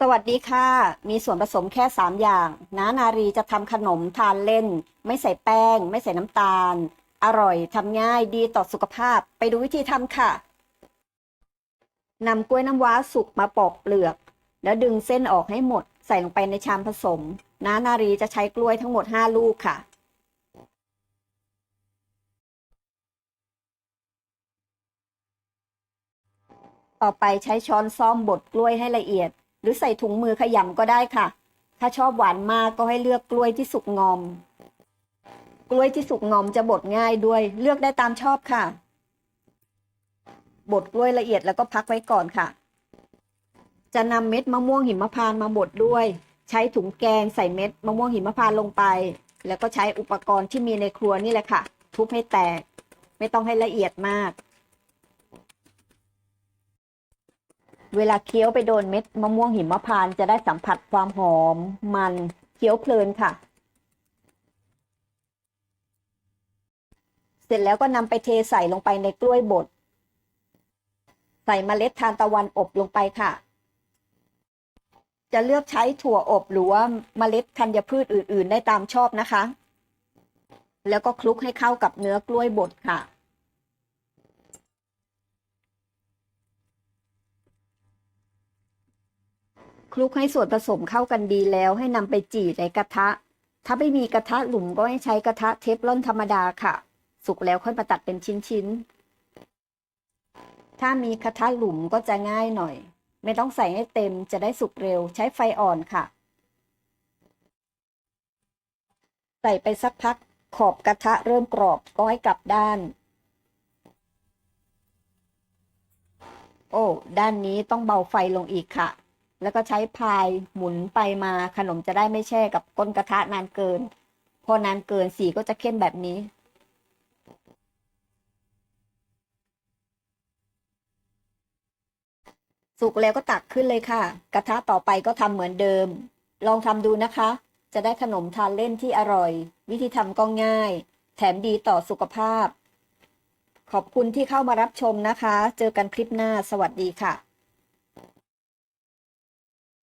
สวัสดีค่ะ มีส่วนผสมแค่ 3 อย่างน้านารีจะทำขนมทานเล่น ไม่ใส่แป้ง ไม่ใส่น้ำตาล อร่อยทำง่ายดีต่อสุขภาพ ไปดูวิธีทำค่ะนำกล้วยน้ำว้าสุกมาปอกเปลือก แล้วดึงเส้นออกให้หมด ใส่ลงไปในชามผสมน้านารีจะใช้กล้วยทั้งหมด 5 ลูกค่ะ ต่อไปใช้ช้อนซ่อมบดกล้วยให้ละเอียด หรือใส่ถุงมือขยำก็ได้ค่ะ ถ้าชอบหวานมากก็ให้เลือกกล้วยที่สุกงอม กล้วยที่สุกงอมจะบดง่ายด้วย เลือกได้ตามชอบค่ะ บดกล้วยละเอียดแล้วก็พักไว้ก่อนค่ะ จะนำเม็ดมะม่วงหิมพานต์มาบดด้วย ใช้ถุงแกงใส่เม็ดมะม่วงหิมพานต์ลงไป แล้วก็ใช้อุปกรณ์ที่มีในครัวนี่แหละค่ะ ทุบให้แตก ไม่ต้องให้ละเอียดมาก เวลาเคี้ยวไปโดนเม็ดมะม่วงหิมพานต์จะได้สัมผัสความหอมมันเคี้ยวเพลินค่ะ เสร็จแล้วก็นำไปเทใส่ลงไปในกล้วยบด ใส่เมล็ดทานตะวันอบลงไปค่ะ จะเลือกใช้ถั่วอบหรือว่าเมล็ดธัญพืชอื่น ๆ ได้ตามชอบนะคะ แล้วก็คลุกให้เข้ากับเนื้อกล้วยบดค่ะ คลุกให้ส่วนผสมเข้ากันดีแล้วให้นำไปจี่ในกระทะ ถ้าไม่มีกระทะหลุมก็ให้ใช้กระทะเทฟลอนธรรมดาค่ะ สุกแล้วค่อยมาตัดเป็นชิ้นๆ ถ้ามีกระทะหลุมก็จะง่ายหน่อย ไม่ต้องใส่ให้เต็มจะได้สุกเร็วใช้ไฟอ่อนค่ะ ใส่ไปสักพักขอบกระทะเริ่มกรอบก็ให้กลับด้าน โอ้ ด้านนี้ต้องเบาไฟลงอีกค่ะ แล้วก็ใช้พายหมุนไปมาขนมจะได้ไม่แช่กับก้นกระทะนานเกิน พอนานเกินสีก็จะเข้มแบบนี้สุกแล้วก็ตักขึ้นเลยค่ะ กระทะต่อไปก็ทำเหมือนเดิม ลองทำดูนะคะ จะได้ขนมทานเล่นที่อร่อย วิธีทำก็ง่าย แถมดีต่อสุขภาพ ขอบคุณที่เข้ามารับชมนะคะ เจอกันคลิปหน้า สวัสดีค่ะ